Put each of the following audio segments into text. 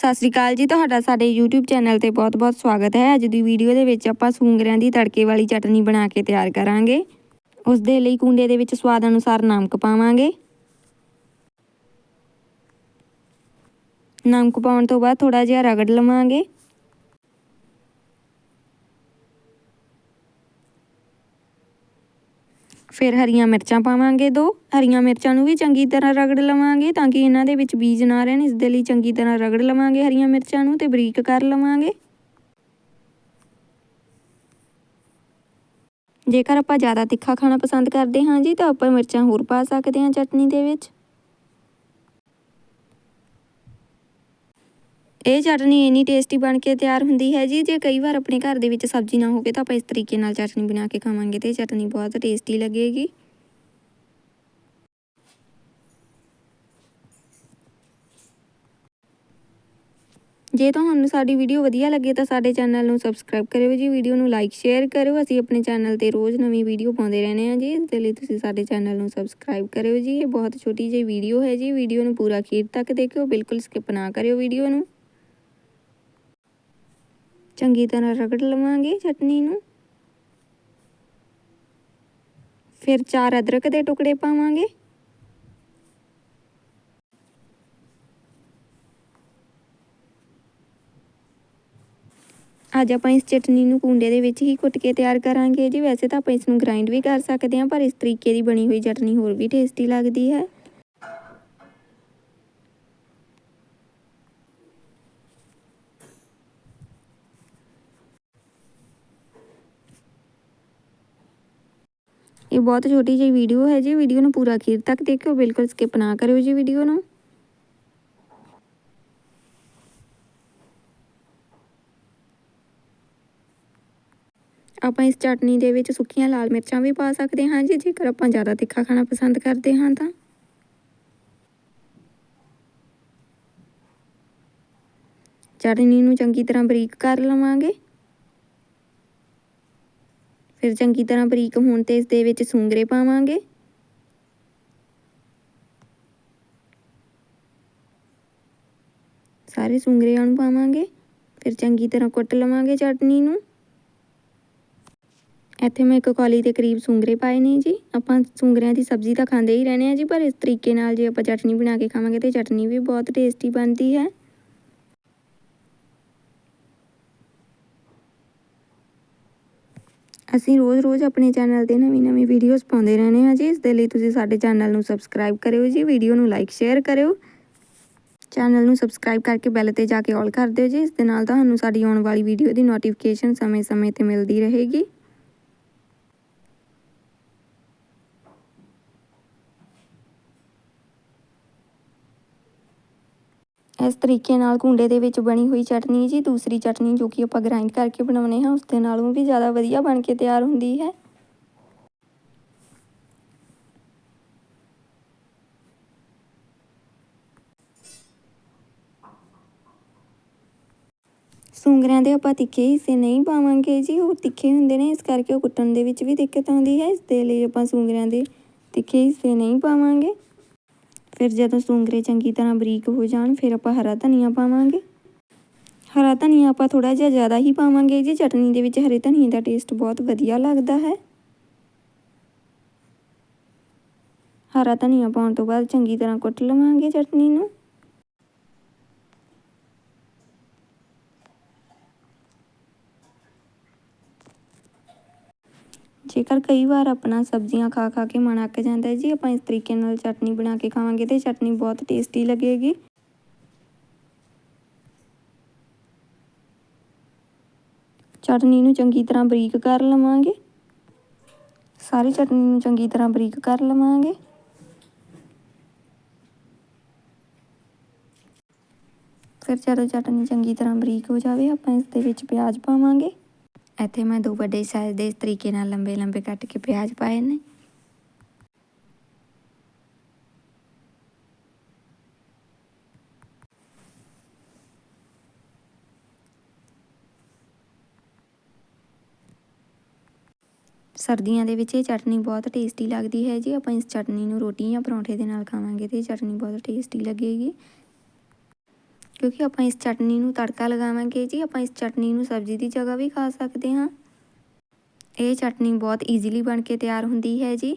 ਸਤਿ ਸ੍ਰੀ ਅਕਾਲ ਜੀ, ਤੁਹਾਡਾ ਸਾਡੇ YouTube ਚੈਨਲ ਤੇ ਬਹੁਤ-ਬਹੁਤ ਸਵਾਗਤ ਹੈ। ਅੱਜ ਦੀ ਵੀਡੀਓ ਦੇ ਵਿੱਚ ਆਪਾਂ ਸੂੰਗਰਿਆਂ ਦੀ ਤੜਕੇ ਵਾਲੀ ਚਟਨੀ ਬਣਾ ਕੇ ਤਿਆਰ ਕਰਾਂਗੇ। ਉਸ ਦੇ ਲਈ ਕੁੰਡੇ ਦੇ ਵਿੱਚ ਸਵਾਦ ਅਨੁਸਾਰ ਨਮਕ ਪਾਵਾਂਗੇ। ਨਮਕ ਪਾਉਣ ਤੋਂ ਬਾਅਦ ਥੋੜਾ ਜਿਹਾ ਰਗੜ ਲਵਾਂਗੇ। ਫਿਰ ਹਰੀਆਂ ਮਿਰਚਾਂ ਪਾਵਾਂਗੇ ਦੋ। ਹਰੀਆਂ ਮਿਰਚਾਂ ਨੂੰ ਵੀ ਚੰਗੀ ਤਰ੍ਹਾਂ ਰਗੜ ਲਵਾਂਗੇ ਤਾਂ ਕਿ ਇਹਨਾਂ ਦੇ ਵਿੱਚ ਬੀਜ ਨਾ ਰਹਿਣ। ਇਸ ਦੇ ਲਈ ਚੰਗੀ ਤਰ੍ਹਾਂ ਰਗੜ ਲਵਾਂਗੇ ਹਰੀਆਂ ਮਿਰਚਾਂ ਨੂੰ ਤੇ ਬਰੀਕ ਕਰ ਲਵਾਂਗੇ। ਜੇਕਰ ਆਪਾਂ ਜ਼ਿਆਦਾ ਤਿੱਖਾ ਖਾਣਾ ਪਸੰਦ ਕਰਦੇ ਹਾਂ ਜੀ ਤਾਂ ਆਪਾਂ ਮਿਰਚਾਂ ਹੋਰ ਪਾ ਸਕਦੇ ਹਾਂ ਚਟਨੀ ਦੇ ਵਿੱਚ। ਇਹ ਚਟਨੀ ਇੰਨੀ ਟੇਸਟੀ ਬਣ ਕੇ ਤਿਆਰ ਹੁੰਦੀ ਹੈ ਜੀ, ਜੇ ਕਈ ਵਾਰ ਆਪਣੇ ਘਰ ਦੇ ਵਿੱਚ ਸਬਜ਼ੀ ਨਾ ਹੋਵੇ ਤਾਂ ਆਪਾਂ ਇਸ ਤਰੀਕੇ ਨਾਲ ਚਟਨੀ ਬਣਾ ਕੇ ਖਾਵਾਂਗੇ ਤੇ ਚਟਨੀ ਬਹੁਤ ਟੇਸਟੀ ਲੱਗੇਗੀ। ਜੇ ਤੁਹਾਨੂੰ ਸਾਡੀ ਵੀਡੀਓ ਵਧੀਆ ਲੱਗੇ ਤਾਂ ਸਾਡੇ ਚੈਨਲ ਨੂੰ ਸਬਸਕ੍ਰਾਈਬ ਕਰਿਓ ਜੀ ਵੀਡੀਓ ਨੂੰ ਲਾਈਕ ਸ਼ੇਅਰ ਕਰਿਓ। ਅਸੀਂ ਆਪਣੇ ਚੈਨਲ ਤੇ ਰੋਜ਼ ਨਵੀਂ ਵੀਡੀਓ ਪਾਉਂਦੇ ਰਹਿੰਦੇ ਹਾਂ ਜੀ ਇਸ ਦੇ ਲਈ ਤੁਸੀਂ ਸਾਡੇ ਚੈਨਲ ਨੂੰ ਸਬਸਕ੍ਰਾਈਬ ਕਰਿਓ ਜੀ। ਇਹ ਬਹੁਤ ਛੋਟੀ ਜਿਹੀ ਵੀਡੀਓ ਹੈ ਜੀ ਵੀਡੀਓ ਨੂੰ ਪੂਰਾ ਅਖੀਰ ਤੱਕ ਦੇਖਿਓ, ਬਿਲਕੁਲ ਸਕਿਪ ਨਾ ਕਰਿਓ ਵੀਡੀਓ ਨੂੰ। ਚੰਗੀ ਤਰ੍ਹਾਂ ਰਗੜ ਲਵਾਂਗੇ ਚਟਨੀ ਨੂੰ। ਫਿਰ ਚਾਰ ਅਦਰਕ ਦੇ ਟੁਕੜੇ ਪਾਵਾਂਗੇ। ਅੱਜ ਆਪਾਂ ਇਸ ਚਟਨੀ ਨੂੰ ਕੁੰਡੇ ਦੇ ਵਿੱਚ ਹੀ ਕੁੱਟ ਕੇ ਤਿਆਰ ਕਰਾਂਗੇ ਜੀ। ਵੈਸੇ ਤਾਂ ਆਪਾਂ ਇਸ ਨੂੰ ਗ੍ਰਾਈਂਡ ਵੀ ਕਰ ਸਕਦੇ ਹਾਂ, ਪਰ ਇਸ ਤਰੀਕੇ ਦੀ ਬਣੀ ਹੋਈ ਚਟਨੀ ਹੋਰ ਵੀ ਟੇਸਟੀ ਲੱਗਦੀ ਹੈ। ਇਹ ਬਹੁਤ ਛੋਟੀ ਜਿਹੀ ਵੀਡੀਓ ਹੈ ਜੀ ਵੀਡੀਓ ਨੂੰ ਪੂਰਾ ਅਖੀਰ ਤੱਕ ਦੇਖਿਓ, ਬਿਲਕੁਲ ਸਕਿਪ ਨਾ ਕਰਿਓ ਜੀ ਵੀਡੀਓ ਨੂੰ। ਆਪਾਂ ਇਸ ਚਟਨੀ ਦੇ ਵਿੱਚ ਸੁੱਕੀਆਂ ਲਾਲ ਮਿਰਚਾਂ ਵੀ ਪਾ ਸਕਦੇ ਹਾਂ ਜੀ, ਜੇਕਰ ਆਪਾਂ ਜ਼ਿਆਦਾ ਤਿੱਖਾ ਖਾਣਾ ਪਸੰਦ ਕਰਦੇ ਹਾਂ ਤਾਂ। ਚਟਨੀ ਨੂੰ ਚੰਗੀ ਤਰ੍ਹਾਂ ਬਰੀਕ ਕਰ ਲਵਾਂਗੇ। ਫਿਰ ਚੰਗੀ ਤਰ੍ਹਾਂ ਬਰੀਕ ਹੋਣ ਤੇ ਇਸ ਦੇ ਵਿੱਚ ਸੁੰਗਰੇ ਪਾਵਾਂਗੇ। ਸਾਰੇ ਸੂੰਗਰਿਆਂ ਨੂੰ ਪਾਵਾਂਗੇ, ਫਿਰ ਚੰਗੀ ਤਰ੍ਹਾਂ ਕੁੱਟ ਲਵਾਂਗੇ ਚਟਨੀ ਨੂੰ। ਇੱਥੇ ਮੈਂ ਇੱਕ ਕੌਲੀ ਦੇ ਕਰੀਬ ਸੁੰਗਰੇ ਪਾਏ ਨੇ ਜੀ। ਆਪਾਂ ਸੁੰਗਰਿਆਂ ਦੀ ਸਬਜ਼ੀ ਤਾਂ ਖਾਂਦੇ ਹੀ ਰਹਿੰਦੇ ਆ ਜੀ, ਪਰ ਇਸ ਤਰੀਕੇ ਨਾਲ ਜੇ ਆਪਾਂ ਚਟਨੀ ਬਣਾ ਕੇ ਖਾਵਾਂਗੇ ਤੇ ਚਟਨੀ ਵੀ ਬਹੁਤ ਟੇਸਟੀ ਬਣਦੀ ਹੈ। ਅਸੀਂ ਰੋਜ਼-ਰੋਜ਼ ਆਪਣੇ ਚੈਨਲ ਤੇ ਨਵੀਂ-ਨਵੀਂ ਵੀਡੀਓਜ਼ ਪਾਉਂਦੇ ਰਹਿੰਦੇ ਹਾਂ ਜੀ। ਇਸ ਦੇ ਲਈ ਤੁਸੀਂ ਸਾਡੇ ਚੈਨਲ ਨੂੰ ਸਬਸਕ੍ਰਾਈਬ ਕਰਿਓ ਜੀ ਵੀਡੀਓ ਨੂੰ ਲਾਈਕ ਸ਼ੇਅਰ ਕਰਿਓ। ਚੈਨਲ ਨੂੰ ਸਬਸਕ੍ਰਾਈਬ ਕਰਕੇ ਬੈਲ ਤੇ ਜਾ ਕੇ ਆਲ ਕਰ ਦਿਓ ਜੀ। ਇਸ ਦੇ ਨਾਲ ਤੁਹਾਨੂੰ ਸਾਡੀ ਆਉਣ ਵਾਲੀ ਵੀਡੀਓ ਦੀ ਨੋਟੀਫਿਕੇਸ਼ਨ ਸਮੇਂ-ਸਮੇਂ ਤੇ ਮਿਲਦੀ ਰਹੇਗੀ। ਇਸ ਤਰੀਕੇ ਨਾਲ ਕੁੰਡੇ ਦੇ ਵਿੱਚ ਬਣੀ ਹੋਈ ਚਟਨੀ ਜੀ, ਦੂਸਰੀ ਚਟਨੀ ਜੋ ਕਿ ਆਪਾਂ ਗ੍ਰਾਈਂਡ ਕਰਕੇ ਬਣਾਉਨੇ ਹਾਂ ਉਸ ਦੇ ਨਾਲੋਂ ਵੀ ਜ਼ਿਆਦਾ ਵਧੀਆ ਬਣ ਕੇ ਤਿਆਰ ਹੁੰਦੀ ਹੈ। ਸੁੰਗਰਿਆਂ ਦੇ ਆਪਾਂ ਤਿੱਖੇ ਹਿੱਸੇ ਨਹੀਂ ਪਾਵਾਂਗੇ ਜੀ, ਉਹ ਤਿੱਖੇ ਹੁੰਦੇ ਨੇ, ਇਸ ਕਰਕੇ ਉਹ ਕੁੱਟਣ ਦੇ ਵਿੱਚ ਵੀ ਦਿੱਕਤ ਆਉਂਦੀ ਹੈ, ਇਸ ਦੇ ਲਈ ਆਪਾਂ ਸੁੰਗਰਿਆਂ ਦੇ ਤਿੱਖੇ ਹਿੱਸੇ ਨਹੀਂ ਪਾਵਾਂਗੇ। ਫਿਰ ਜਦੋਂ ਸੂੰਗਰੇ ਚੰਗੀ ਤਰ੍ਹਾਂ ਬਰੀਕ ਹੋ ਜਾਣ, ਫਿਰ ਆਪਾਂ ਹਰਾ ਧਨੀਆ ਪਾਵਾਂਗੇ। ਹਰਾ ਧਨੀਆ ਆਪਾਂ ਥੋੜਾ ਜਿਹਾ ਜ਼ਿਆਦਾ ਹੀ ਪਾਵਾਂਗੇ ਜੀ, ਚਟਨੀ ਦੇ ਵਿੱਚ ਹਰੇ ਧਨੀਏ ਦਾ ਟੇਸਟ ਬਹੁਤ ਵਧੀਆ ਲੱਗਦਾ ਹੈ। ਹਰਾ ਧਨੀਆ ਪਾਉਣ ਤੋਂ ਬਾਅਦ ਚੰਗੀ ਤਰ੍ਹਾਂ ਕੁੱਟ ਲਵਾਂਗੇ ਚਟਨੀ ਨੂੰ। ਜੇਕਰ ਕਈ ਵਾਰ ਆਪਣਾ ਸਬਜ਼ੀਆਂ ਖਾ ਖਾ ਕੇ ਮਨ ਅੱਕ ਜਾਂਦਾ ਜੀ, ਆਪਾਂ ਇਸ ਤਰੀਕੇ ਨਾਲ ਚਟਨੀ ਬਣਾ ਕੇ ਖਾਵਾਂਗੇ ਤੇ ਚਟਨੀ ਬਹੁਤ ਟੇਸਟੀ ਲੱਗੇਗੀ। ਚਟਨੀ ਨੂੰ ਚੰਗੀ ਤਰ੍ਹਾਂ ਬਰੀਕ ਕਰ ਲਵਾਂਗੇ। ਸਾਰੀ ਚਟਨੀ ਨੂੰ ਚੰਗੀ ਤਰ੍ਹਾਂ ਬਰੀਕ ਕਰ ਲਵਾਂਗੇ। ਫਿਰ ਜਦੋਂ ਚਟਨੀ ਚੰਗੀ ਤਰ੍ਹਾਂ ਬਰੀਕ ਹੋ ਜਾਵੇ, ਆਪਾਂ ਇਸ ਦੇ ਵਿੱਚ ਪਿਆਜ਼ ਪਾਵਾਂਗੇ। ਇੱਥੇ ਮੈਂ ਦੋ ਵੱਡੇ ਸਾਈਜ਼ ਦੇ ਇਸ ਤਰੀਕੇ ਨਾਲ ਲੰਬੇ ਲੰਬੇ ਕੱਟ ਕੇ ਪਿਆਜ਼ ਪਾਏ ਨੇ। ਸਰਦੀਆਂ ਦੇ ਵਿੱਚ ਇਹ ਚਟਨੀ ਬਹੁਤ ਟੇਸਟੀ ਲੱਗਦੀ ਹੈ ਜੀ। ਆਪਾਂ ਇਸ ਚਟਨੀ ਨੂੰ ਰੋਟੀ ਜਾਂ ਪਰੌਂਠੇ ਦੇ ਨਾਲ ਖਾਵਾਂਗੇ ਤੇ ਇਹ ਚਟਨੀ ਬਹੁਤ ਟੇਸਟੀ ਲੱਗੇਗੀ। ਕਿਉਂਕਿ ਆਪਾਂ ਇਸ ਚਟਨੀ ਨੂੰ ਤੜਕਾ ਲਗਾਵਾਂਗੇ ਜੀ, ਆਪਾਂ ਇਸ ਚਟਨੀ ਨੂੰ ਸਬਜ਼ੀ ਦੀ ਜਗ੍ਹਾ ਵੀ ਖਾ ਸਕਦੇ ਹਾਂ। ਇਹ ਚਟਨੀ ਬਹੁਤ ਈਜ਼ੀਲੀ ਬਣ ਕੇ ਤਿਆਰ ਹੁੰਦੀ ਹੈ ਜੀ।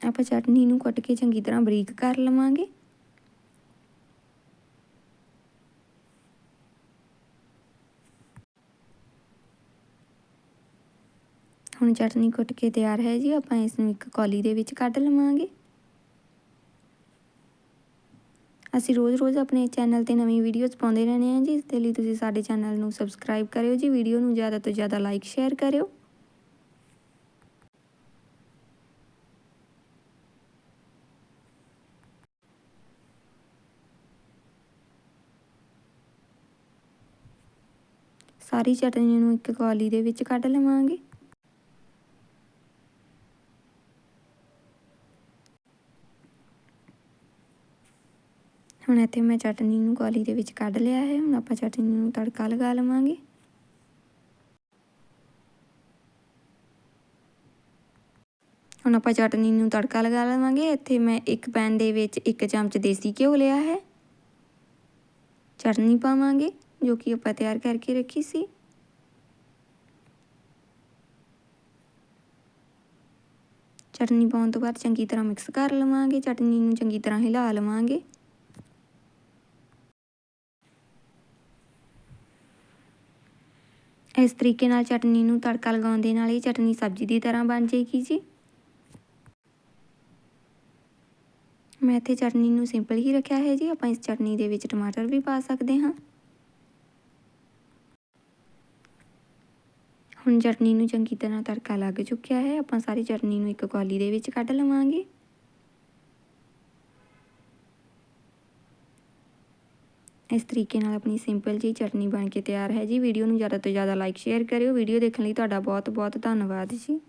ਆਪਾਂ ਚਟਨੀ ਨੂੰ ਕੱਟ ਕੇ ਚੰਗੀ ਤਰ੍ਹਾਂ ਬਰੀਕ ਕਰ ਲਵਾਂਗੇ। ਹੁਣ ਚਟਨੀ ਕੁੱਟ ਕੇ ਤਿਆਰ ਹੈ ਜੀ, ਆਪਾਂ ਇਸ ਨੂੰ ਇੱਕ ਕੌਲੀ ਦੇ ਵਿੱਚ ਕੱਢ ਲਵਾਂਗੇ। ਅਸੀਂ ਰੋਜ਼-ਰੋਜ਼ ਆਪਣੇ ਚੈਨਲ ਤੇ ਨਵੀਂ ਵੀਡੀਓਜ਼ ਪਾਉਂਦੇ ਰਹਿੰਦੇ ਹਾਂ ਜੀ। ਇਸ ਦੇ ਲਈ ਤੁਸੀਂ ਸਾਡੇ ਚੈਨਲ ਨੂੰ ਸਬਸਕ੍ਰਾਈਬ ਕਰਿਓ ਜੀ। ਵੀਡੀਓ ਨੂੰ ਜ਼ਿਆਦਾ ਤੋਂ ਜ਼ਿਆਦਾ ਲਾਈਕ ਸ਼ੇਅਰ ਕਰਿਓ। ਸਾਰੀ ਚਟਨੀ ਨੂੰ ਇੱਕ ਕੌਲੀ ਦੇ ਵਿੱਚ ਕੱਢ ਲਵਾਂਗੇ। ਹੁਣ ਇੱਥੇ ਮੈਂ ਚਟਨੀ ਨੂੰ ਕੌਲੀ ਦੇ ਵਿੱਚ ਕੱਢ ਲਿਆ ਹੈ। ਹੁਣ ਆਪਾਂ ਚਟਨੀ ਨੂੰ ਤੜਕਾ ਲਗਾ ਲਵਾਂਗੇ। ਹੁਣ ਆਪਾਂ ਚਟਨੀ ਨੂੰ ਤੜਕਾ ਲਗਾ ਲਵਾਂਗੇ। ਇੱਥੇ ਮੈਂ ਇੱਕ ਪੈਨ ਦੇ ਵਿੱਚ ਇੱਕ ਚਮਚ ਦੇਸੀ ਘਿਓ ਲਿਆ ਹੈ। ਚਟਨੀ ਪਾਵਾਂਗੇ, ਜੋ ਕਿ ਆਪਾਂ ਤਿਆਰ ਕਰਕੇ ਰੱਖੀ ਸੀ। ਚਟਨੀ ਪਾਉਣ ਤੋਂ ਬਾਅਦ ਚੰਗੀ ਤਰ੍ਹਾਂ ਮਿਕਸ ਕਰ ਲਵਾਂਗੇ। ਚਟਨੀ ਨੂੰ ਚੰਗੀ ਤਰ੍ਹਾਂ ਹਿਲਾ ਲਵਾਂਗੇ। ਇਸ ਤਰੀਕੇ ਨਾਲ ਚਟਨੀ ਨੂੰ ਤੜਕਾ ਲਗਾਉਣ ਦੇ ਨਾਲ ਇਹ ਚਟਨੀ ਸਬਜ਼ੀ ਦੀ ਤਰ੍ਹਾਂ ਬਣ ਜਾਏਗੀ ਜੀ। ਮੈਂ ਇੱਥੇ ਚਟਨੀ ਨੂੰ ਸਿੰਪਲ ਹੀ ਰੱਖਿਆ ਹੈ ਜੀ। ਆਪਾਂ ਇਸ ਚਟਨੀ ਦੇ ਵਿੱਚ ਟਮਾਟਰ ਵੀ ਪਾ ਸਕਦੇ ਹਾਂ। ਹੁਣ ਚਟਨੀ ਨੂੰ ਚੰਗੀ ਤਰ੍ਹਾਂ ਤੜਕਾ ਲੱਗ ਚੁੱਕਿਆ ਹੈ। ਆਪਾਂ ਸਾਰੀ ਚਟਨੀ ਨੂੰ ਇੱਕ ਕੌਲੀ ਦੇ ਵਿੱਚ ਕੱਢ ਲਵਾਂਗੇ। ਇਸ ਤਰੀਕੇ ਨਾਲ ਆਪਣੀ ਸਿੰਪਲ ਜੀ ਚਟਨੀ ਬਣ ਕੇ ਤਿਆਰ ਹੈ ਜੀ। ਵੀਡੀਓ ਨੂੰ ਜ਼ਿਆਦਾ ਤੋਂ ਜ਼ਿਆਦਾ ਲਾਈਕ ਸ਼ੇਅਰ ਕਰਿਓ। ਵੀਡੀਓ ਦੇਖਣ ਲਈ ਤੁਹਾਡਾ ਬਹੁਤ ਬਹੁਤ ਧੰਨਵਾਦ ਜੀ।